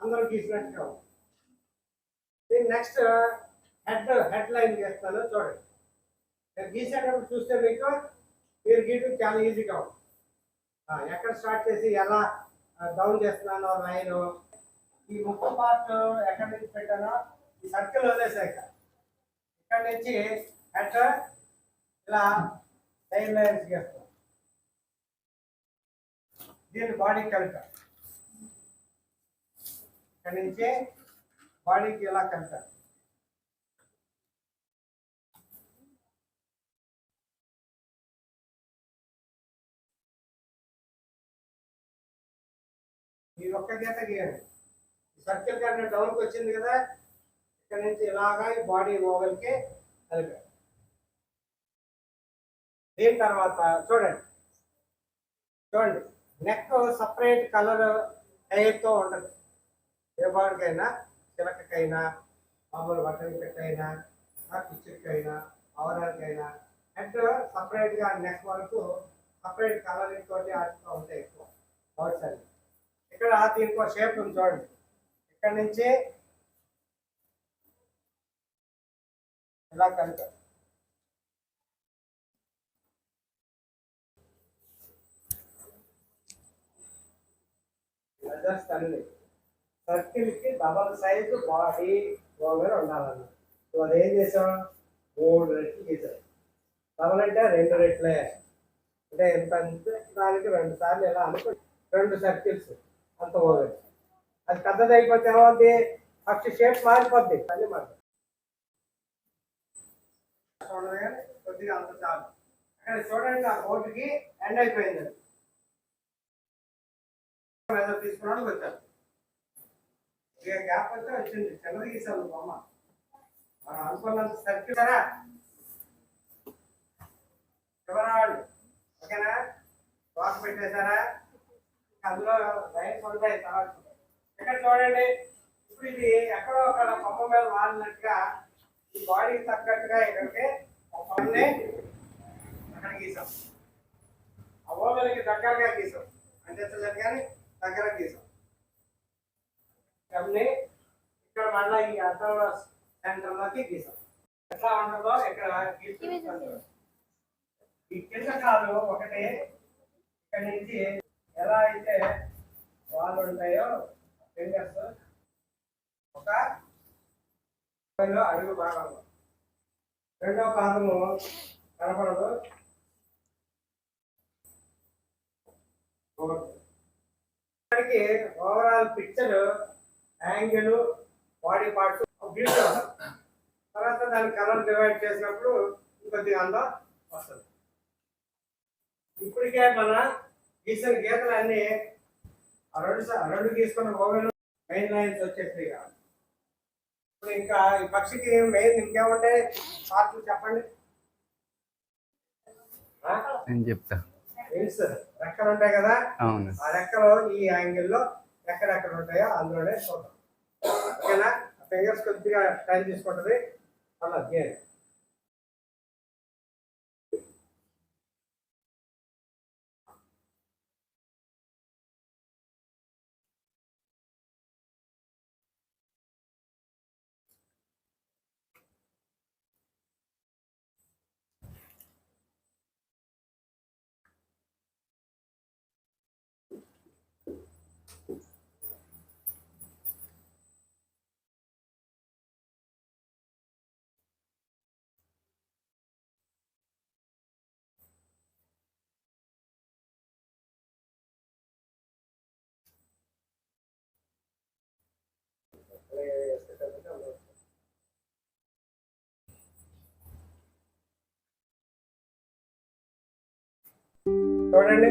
అందరూ గీసినట్టు కావాలి దీని నెక్స్ట్ హెడ్ హెడ్ లైన్ చేస్తాను చూడండి. నేను గీసేటప్పుడు చూస్తే మీకు మీరు గీయడం చాలా ఈజీ కావాలి ఎక్కడ స్టార్ట్ చేసి ఎలా డౌన్ చేస్తున్నానో లైన్ ఈ ముక్క పార్ట్ ఎక్కడి నుంచి పెట్టానో ఈ సర్కిల్ వదిలేసాక ఇక్కడ. నుంచి హెడ్ ఇలా లైన్ లైన్స్ చేస్తాం దీన్ని బాడీ కలిపారు ఇక్కడ నుంచి బాడీకి ఎలా కలిపారు ఈ ఒక్క గీత గీయండి. సర్కిల్ కన్నా డౌన్కి వచ్చింది కదా ఇక్కడ నుంచి ఇలాగా ఈ బాడీ ఓవెల్కి కలిపారు. దీని తర్వాత చూడండి. చూడండి. నెక్ సపరేట్ కలర్ హెయిర్తో ఉండదు ఏ బాడికైనా చిలకకైనా మామూలు బట్టలు పెట్టైనా పిచ్చికైనా పవరాలకైనా హెడ్ సపరేట్గా నెక్ వరకు సపరేట్ కలరింగ్ తోటి ఆడుతూ ఉంటాయి ఎక్కువ. బౌట్స్ అన్ని ఇక్కడ దీనికి ఒక షేప్ ఉంది చూడండి. ఇక్కడ నుంచి ఇలా కనుక. అడ్జస్ట్ అన్ని సర్కిల్కి డబల్ సైజు బాడీ ఓవర్ ఉండాలన్న సో అది ఏం చేసాం? మూడు రెట్లు గీసాం డబల్ అంటే రెండు రెట్లే. అంటే ఎంత అంటే దానికి రెండు సార్లు ఇలా అనుకో రెండు సర్కిల్స్. అంత ఓవర్ అది పెద్దది అయిపోతే ఏమవుద్ది? ఫస్ట్ షేప్ మారిపోద్ది. అన్ని మారి కొద్దిగా అంత చాలు. అక్కడ చూడండి ఆ బోర్డుకి ఎండ్ అయిపోయింది. అది. తీసుకున్నాడు వచ్చారు ఇక గ్యాప్ అయితే వచ్చింది. చిన్నది గీసాను బొమ్మ. మనం అనుకున్నంత సర్కిలరా చివరాళ్ళు ఓకేనా? బాక్స్ పెట్టేశారా? అందులో లైన్స్ ఉంటాయి తర్వాత. ఇక్కడ చూడండి. ఇప్పుడు ఇది ఎక్కడో అక్కడ కొమ్మ మీద వాలినట్టుగా ఈ బాడీకి తగ్గట్టుగా ఇక్కడికి ఒక అక్కడ గీసాం. ఆ ఓవెల్కి దగ్గరగా గీసాం. అందించలేదు కానీ దగ్గర గీసాం. అవన్నీ ఇక్కడ మళ్ళీ ఈ అర్థం సెంటర్లోకి గీసాం. ఎట్లా ఉండదో ఇక్కడ ఈ కింద కాదు ఒకటి ఇక్కడ నుంచి ఎలా అయితే వాళ్ళు ఉంటాయో ఫింగర్స్ ఒక అడుగు భాగంలో. రెండో పాదము కనపడదు. ఇక్కడికి overall picture angle body parts beauty తర్వాత దాని కలర్ డివైడ్ చేసినప్పుడు ఇంకొద్దిగా అందం వస్తుంది. ఇప్పటికే మన గీసిన గీతలు అన్ని ఆ రెండు రెండు గీసుకున్న ఓవెన్ మెయిన్ లైన్స్ వచ్చేసాయి కదా ఇప్పుడు ఇంకా ఈ పక్షికి మెయిన్ ఇంకేముంటాయి? పార్ట్లు చెప్పండి. నేను చెప్తా. రెక్కలు ఉంటాయి కదా? ఆ రెక్కలు ఈ యాంగిల్లో ఎక్కడెక్కడ ఉంటాయో అందులోనే చూద్దాం. ఓకేనా? ఫింగర్స్ కొద్దిగా టైం తీసుకుంటుంది. అలా గేమ్ చూడండి